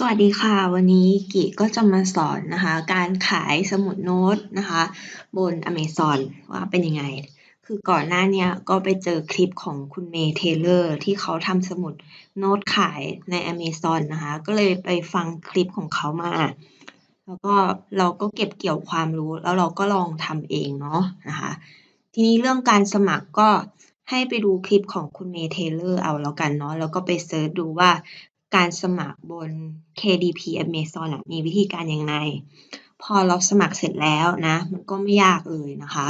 สวัสดีค่ะ วันนี้กิก็จะมาสอนนะคะ การขายสมุดโน้ตนะคะ บน Amazon ว่าเป็นยังไง คือก่อนหน้านี้ก็ไปเจอคลิปของคุณเมย์เทเลอร์ที่เขาทำสมุดโน้ตขายใน Amazon นะคะ ก็เลยไปฟังคลิปของเขามา แล้วก็เราก็เก็บเกี่ยวความรู้ แล้วเราก็ลองทำเองเนาะนะคะ ทีนี้เรื่องการสมัครก็ให้ไปดูคลิปของคุณเมย์เทเลอร์เอาแล้วกันเนาะแล้วก็ไปเซิร์ชดูว่า การสมัครบน KDP Amazon อะมีวิธีการยังไง พอเราสมัครเสร็จแล้วนะ มันก็ไม่ยากเลยนะคะ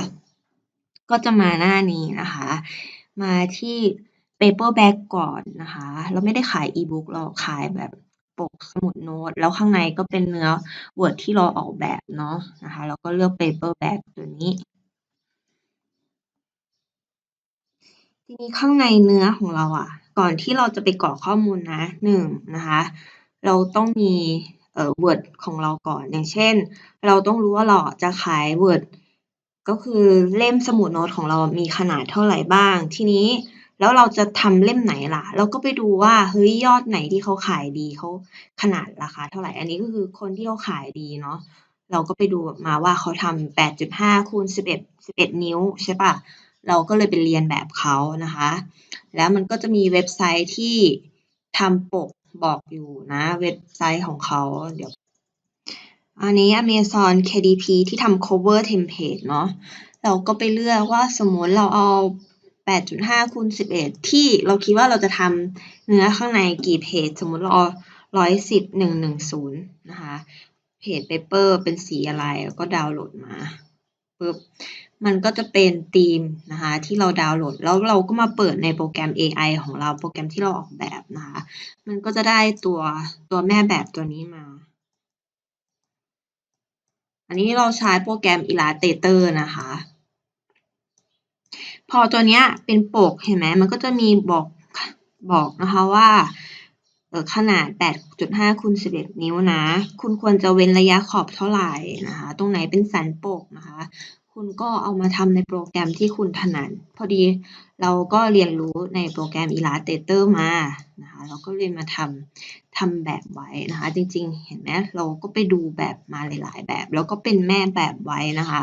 ก็จะมาหน้านี้นะคะ มาที่ paperback ก่อนนะคะ เราไม่ได้ขาย e-book เราขายแบบปกสมุดโน้ต แล้วข้างในก็เป็นเนื้อ Word ที่เราออกแบบเนาะนะคะ แล้วก็เลือก paperback ตัวนี้ ทีนี้ข้างในเนื้อของเราอะก่อนที่เราจะไปกรอกข้อมูลนะหนึ่งนะคะ เราต้องมีเอ่อ Word ของเราก่อน อย่างเช่น เราต้องรู้ว่าเราจะขาย Word ก็คือเล่มสมุดโน้ตของเรามีขนาดเท่าไหร่บ้าง ทีนี้แล้วเราจะทำเล่มไหนล่ะ เราก็ไปดูว่าเฮ้ยยอดไหนที่เขาขายดีเขาขนาดราคาเท่าไหร่ อันนี้ก็คือคนที่เขาขายดีเนาะเราก็ไปดูมาว่าเขาทำ8.5คูณ11 11นิ้วใช่ปะ เราก็เลยไปเรียนแบบเขานะคะ แล้วมันก็จะมีเว็บไซต์ที่ทำปกบอกอยู่นะเว็บไซต์ของเขาเดี๋ยวอันนี้ Amazon KDP ที่ทำ cover template เนาะเราก็ไปเลือกว่าสมมติเราเอา 8.5คูณ11 ที่เราคิดว่าเราจะทำเนื้อข้างในกี่เพจ สมมติเราเอา110 110 นะคะ เพจ paper เป็นสีอะไร แล้วก็ดาวน์โหลดมาปึ๊บ มันก็จะเป็นธีมนะคะที่เราดาวน์โหลด แล้วเราก็มาเปิดในโปรแกรม AI ของเราโปรแกรมที่เราออกแบบนะคะ มันก็จะได้ตัวตัวแม่แบบตัวนี้มา อันนี้เราใช้โปรแกรม Illustrator นะคะ พอตัวเนี้ยเป็นปกเห็นไหมมันก็จะมีบอกบอกนะคะว่าขนาด 8.5คูณ11 นิ้วนะ คุณควรจะเว้นระยะขอบเท่าไหร่นะคะ ตรงไหนเป็นสันปกนะคะ คุณก็เอามาทำในโปรแกรมที่คุณถนัดพอดีเราก็เรียนรู้ในโปรแกรม Illustrator มานะคะเราก็เลยมาทำทำแบบไว้นะคะ จริงๆ เห็นไหมเราก็ไปดูแบบมาหลาย ๆ แบบ แล้วก็เป็นแม่แบบไว้นะคะ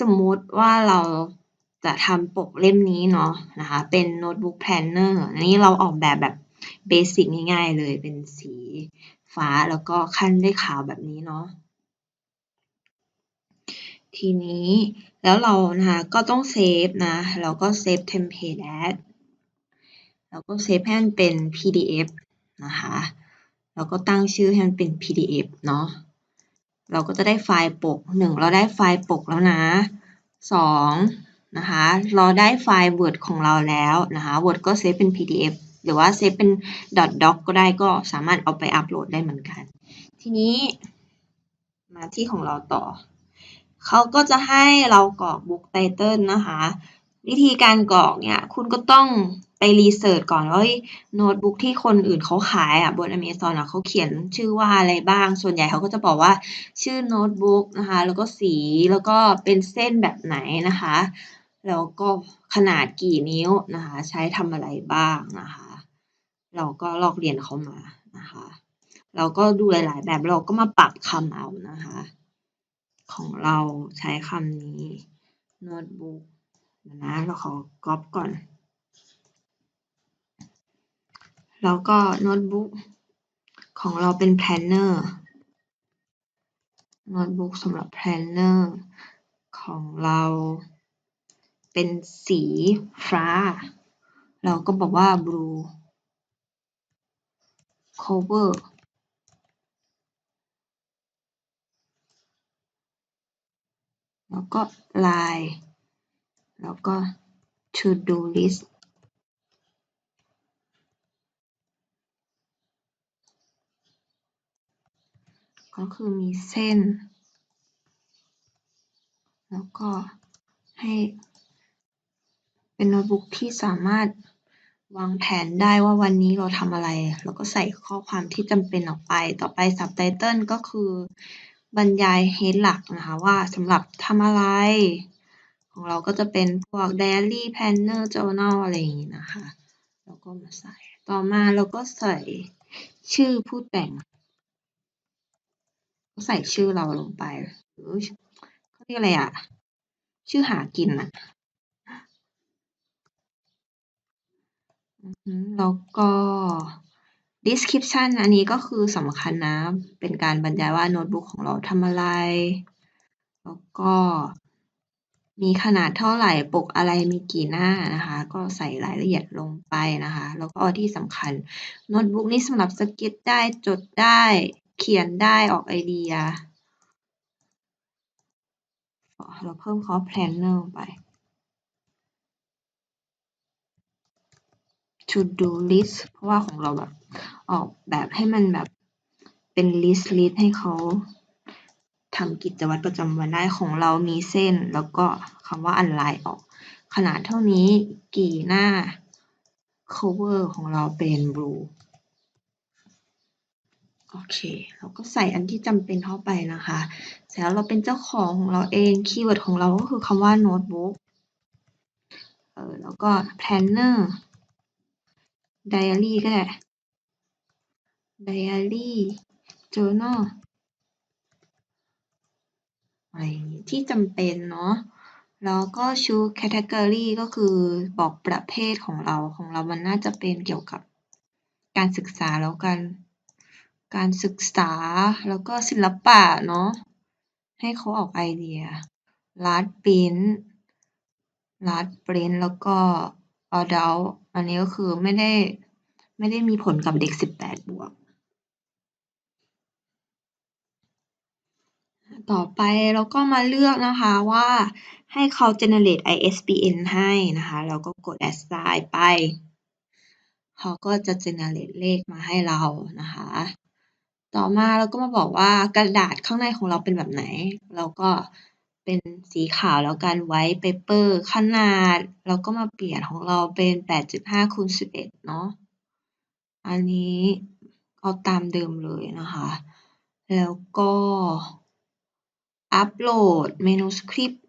สมมุติว่าเราจะทำปกเล่มนี้เนาะนะคะเป็นโน้ตบุ๊กแพลนเนอร์อันนี้เราออกแบบแบบเบสิกง่ายๆเลยเป็นสีฟ้าแล้วก็ขั้นด้วยขาวแบบนี้เนาะ ทีนี้ แล้วเรานะคะก็ต้องเซฟนะเราก็เซฟ template as แล้วก็เซฟให้มันเป็น PDF นะคะแล้วก็ตั้งชื่อให้มันเป็น PDF เนาะเราก็จะได้ไฟล์ปกหนึ่งเราได้ไฟล์ปกแล้วนะสองนะคะ เราได้ไฟล์ Word ของเราแล้วนะคะ Word ก็เซฟเป็น PDF หรือว่าเซฟเป็น .doc ก็ได้ก็สามารถเอาไปอัปโหลดได้เหมือนกัน ทีนี้มาที่ของเราต่อ เขาก็จะให้เรากรอก book title นะคะ วิธีการกรอกเนี่ย คุณก็ต้องไปรีเสิร์ชก่อนว่าโน้ตบุ๊กที่คนอื่นเขาขายอะบน Amazon อะเขาเขียนชื่อว่าอะไรบ้าง ส่วนใหญ่เขาก็จะบอกว่าชื่อโน้ตบุ๊กนะคะ แล้วก็สีแล้วก็เป็นเส้นแบบไหนนะคะ แล้วก็ขนาดกี่นิ้วนะคะ ใช้ทำอะไรบ้างนะคะ เราก็ลอกเรียนเขามานะคะ เราก็ดูหลาย ๆ แบบเราก็มาปรับคำเอานะคะ ของเราใช้คำนี้โน้ตบุ๊กนะเราขอก๊อปก่อน แล้วก็โน้ตบุ๊กของเราเป็นแพลนเนอร์โน้ตบุ๊กสำหรับแพลนเนอร์ของเราเป็นสีฟ้า เราก็บอกว่า blue cover แล้ว ก็ลายแล้วก็ to do list ก็คือมีเส้น แล้วก็ให้เป็นโน้ตบุ๊กที่สามารถวางแผนได้ว่าวันนี้เราทำอะไร แล้วก็ใส่ข้อความที่จำเป็นออกไป ต่อไป subtitle ก็คือ บรรยาย head หลักนะคะว่าสำหรับทำอะไร ของเราก็จะเป็นพวก diary planner journal อะไรอย่างนี้นะคะ แล้วก็มาใส่ ต่อมาเราก็ใส่ชื่อผู้แต่ง ใส่ชื่อเราลงไปหรือเขาเรียกอะไรอะชื่อหากินอะแล้วก็ description อันนี้ก็คือสำคัญนะ เป็นการบรรยายว่าโน้ตบุ๊กของเราทำอะไร แล้วก็มีขนาดเท่าไหร่ ปกอะไรมีกี่หน้านะคะ ก็ใส่รายละเอียดลงไปนะคะ แล้วก็ที่สำคัญโน้ตบุ๊กนี้สำหรับสเก็ตได้จดได้เขียนได้ออกไอเดีย เราเพิ่มคำว่า planner ไป to do list เพราะว่าของเราแบบออกแบบให้มันแบบเป็น list list ให้เขาทำกิจวัตรประจำวันได้ของเรามีเส้น แล้วก็คำว่า align ออก ขนาดเท่านี้กี่หน้า cover ของเราเป็น blue โอเค เราก็ใส่อันที่จำเป็นเข้าไปนะคะเสร็จแล้วเราเป็นเจ้าของของเราเอง คีย์เวิร์ดของเราก็คือคำว่า notebook เออแล้วก็ planner diary ก็ได้ diary journal อะไรที่จำเป็นเนาะแล้วก็ choose category ก็คือบอกประเภทของเราของเรามันน่าจะเป็นเกี่ยวกับการศึกษาแล้วกัน การศึกษาแล้วก็ศิลปะเนาะให้เขาออกไอเดีย last print last print แล้วก็ adult อันนี้ก็คือไม่ได้ ไม่ได้มีผลกับเด็ก18บวก ต่อไปเราก็มาเลือกนะคะว่าให้เขา generate ISBN ให้นะคะ เราก็กด assign ไป เขาก็จะ generate เลขมาให้เรานะคะ ต่อมาเราก็มาบอกว่ากระดาษข้างในของเราเป็นแบบไหน เราก็ เป็นสีขาวแล้วกัน white paper ขนาด เราก็มาเปลี่ยนของเราเป็น 8.5คูณ11 เนาะ อันนี้เอาตามเดิมเลยนะคะ แล้วก็อัปโหลดเมนูสคริปต์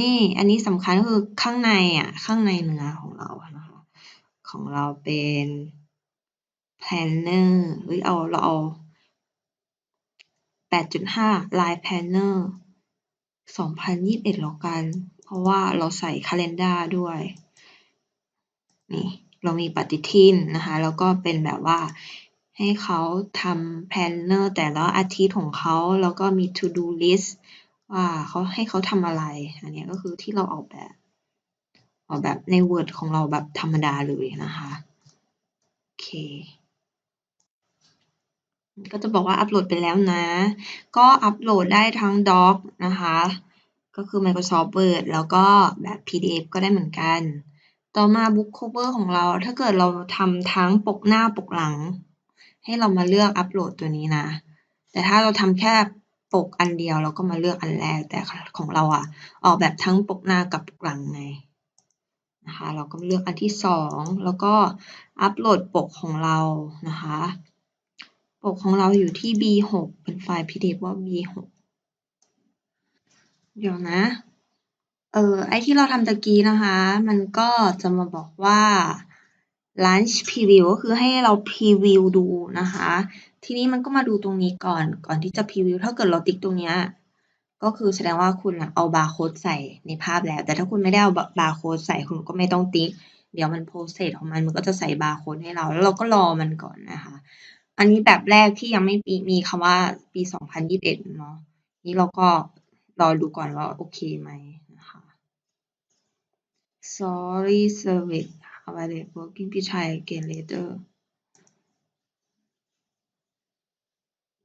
นี่อันนี้สำคัญก็คือข้างในอะ ข้างในเนื้อของเรานะคะ ของเราเป็น planner เฮ้ยเอาเราเอา8.5 line planner 2021แล้วกัน เพราะว่าเราใส่ calendar ด้วย นี่ เรามีปฏิทินนะคะ แล้วก็เป็นแบบว่าให้เขาทำแพลนเนอร์แต่ละอาทิตย์ของเขา แล้วก็มี to do list ว่าเขาให้เขาทำอะไร อันนี้ก็คือที่เราออกแบบ ออกแบบใน Word ของเราแบบธรรมดาเลยนะคะ โอเค ก็จะบอกว่าอัปโหลดไปแล้วนะ ก็อัปโหลดได้ทั้ง Doc นะคะ ก็คือ Microsoft Word แล้วก็แบบ PDF ก็ได้เหมือนกัน ต่อมา Book Cover ของเรา ถ้าเกิดเราทำทั้งปกหน้าปกหลัง ให้เรามาเลือกอัปโหลดตัวนี้นะ แต่ถ้าเราทำแค่ปกอันเดียวเราก็มาเลือกอันแรก แต่ของเราอะออกแบบทั้งปกหน้ากับปกหลังไงนะคะ เราก็เลือกอันที่สองแล้วก็อัปโหลดปกของเรานะคะ ปกของเราอยู่ที่ B6 เป็นไฟล์ PDF ว่า B6 เดี๋ยวนะ เออไอที่เราทำตะกี้นะคะ มันก็จะมาบอกว่า launch preview ก็คือให้เราพรีวิวดูนะคะ ทีนี้มันก็มาดูตรงนี้ก่อน ก่อนที่จะพรีวิวถ้าเกิดเราติ๊กตรงเนี้ย ก็คือแสดงว่าคุณเอาบาร์โค้ดใส่ในภาพแล้ว แต่ถ้าคุณไม่ได้เอาบาร์โค้ดใส่คุณก็ไม่ต้องติ๊ก เดี๋ยวมันโปรเซสของมัน มันก็จะใส่บาร์โค้ดให้เรา แล้วเราก็รอมันก่อนนะคะ อันนี้แบบแรกที่ยังไม่มีมีคำว่าปี2021เนาะนี่เราก็รอดูก่อนว่าโอเคไหมนะคะ sorry service available working พี่ชาย again later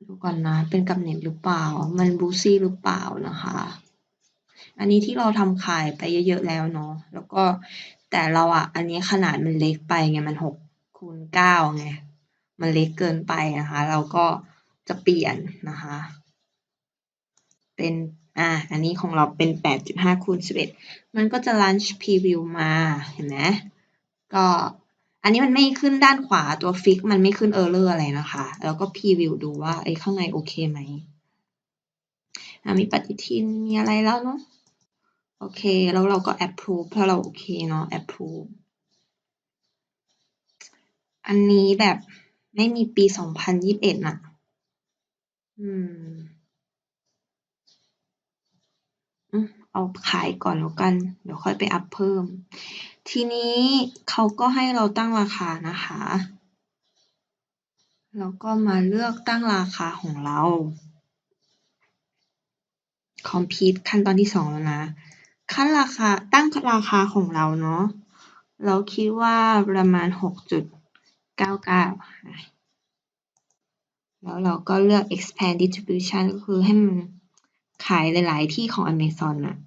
ดูก่อนนะ เป็นกับเน็ตหรือเปล่า มันบูซี่หรือเปล่านะคะ อันนี้ที่เราทำขายไปเยอะๆแล้วเนาะ แล้วก็แต่เราอะอันนี้ขนาดมันเล็กไปไง มันหกคูณเก้าไง มันเล็กเกินไปนะคะ เราก็จะเปลี่ยนนะคะ เป็นอ่าอันนี้ของเราเป็น 8.5คูณ11 มันก็จะ launch preview มาเห็นไหมก็อันนี้มันไม่ขึ้นด้านขวาตัวฟิกมันไม่ขึ้น error อะไรนะคะ แล้วก็ preview ดูว่าไอ้ข้างในโอเคไหมมีปฏิทินมีอะไรแล้วเนาะโอเค แล้วเราก็ approve ถ้าเราโอเคเนาะ approve อันนี้แบบ ไม่มีปี2021น่ะอืมอืม เอาขายก่อนแล้วกัน เดี๋ยวค่อยไปอัพเพิ่ม ทีนี้เขาก็ให้เราตั้งราคานะคะ แล้วก็มาเลือกตั้งราคาของเรา complete ขั้นตอนที่สองแล้วนะ ขั้นราคาตั้งราคาของเราเนาะ เราคิดว่าประมาณหกจุด 99 แล้วเราก็เลือก expand distribution ก็คือให้มันขายหลาย ๆ ที่ของ Amazon อะ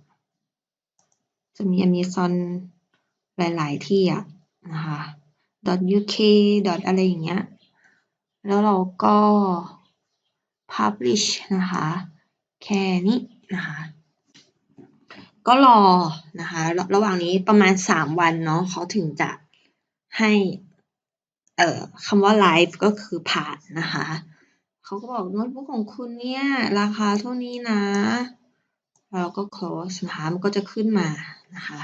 จะมี Amazon หลาย ๆ ที่อะนะคะ .uk อะไรอย่างเงี้ย แล้วเราก็ publish นะคะ แค่นี้นะคะ ก็รอนะคะ ระระหว่างนี้ประมาณ 3 วันเนาะเขาถึงจะให้ เอ่อคำว่า live ก็คือผ่านนะคะเขาก็บอกโน้ตบุ๊กของคุณเนี่ย ราคาเท่านี้นะ เราก็ close นะคะมันก็จะขึ้นมานะคะ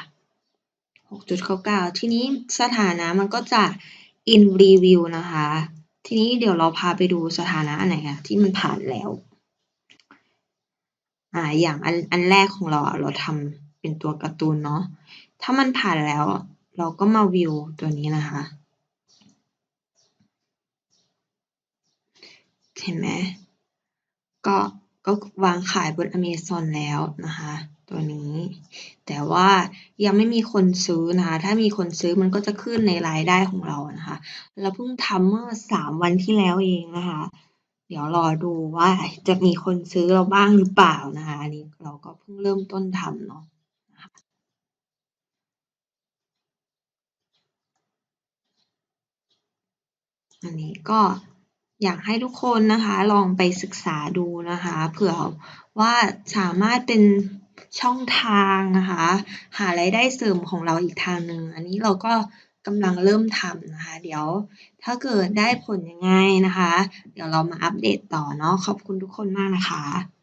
6.99 ทีนี้สถานะมันก็จะ in review นะคะ ทีนี้เดี๋ยวเราพาไปดูสถานะอันไหนอะที่มันผ่านแล้ว อ่า อย่างอันอันแรกของเราอะเราทำเป็นตัวการ์ตูนเนาะ ถ้ามันผ่านแล้ว เราก็มาวิวตัวนี้นะคะ เห็นไหมก็ก็วางขายบน Amazon แล้วนะคะ ตัวนี้ แต่ว่ายังไม่มีคนซื้อนะคะ ถ้ามีคนซื้อมันก็จะขึ้นในรายได้ของเรานะคะ เราเพิ่งทำเมื่อ3วันที่แล้วเองนะคะ เดี๋ยวรอดูว่าจะมีคนซื้อเราบ้างหรือเปล่านะคะอันนี้เราก็เพิ่งเริ่มต้นทำเนาะอันนี้ก็ อยากให้ทุกคนนะคะลองไปศึกษาดูนะคะ เผื่อว่าสามารถเป็นช่องทางนะคะ หารายได้เสริมของเราอีกทางหนึ่งอันนี้เราก็กำลังเริ่มทำนะคะ เดี๋ยวถ้าเกิดได้ผลยังไงนะคะ เดี๋ยวเรามาอัปเดตต่อเนาะขอบคุณทุกคนมากนะคะ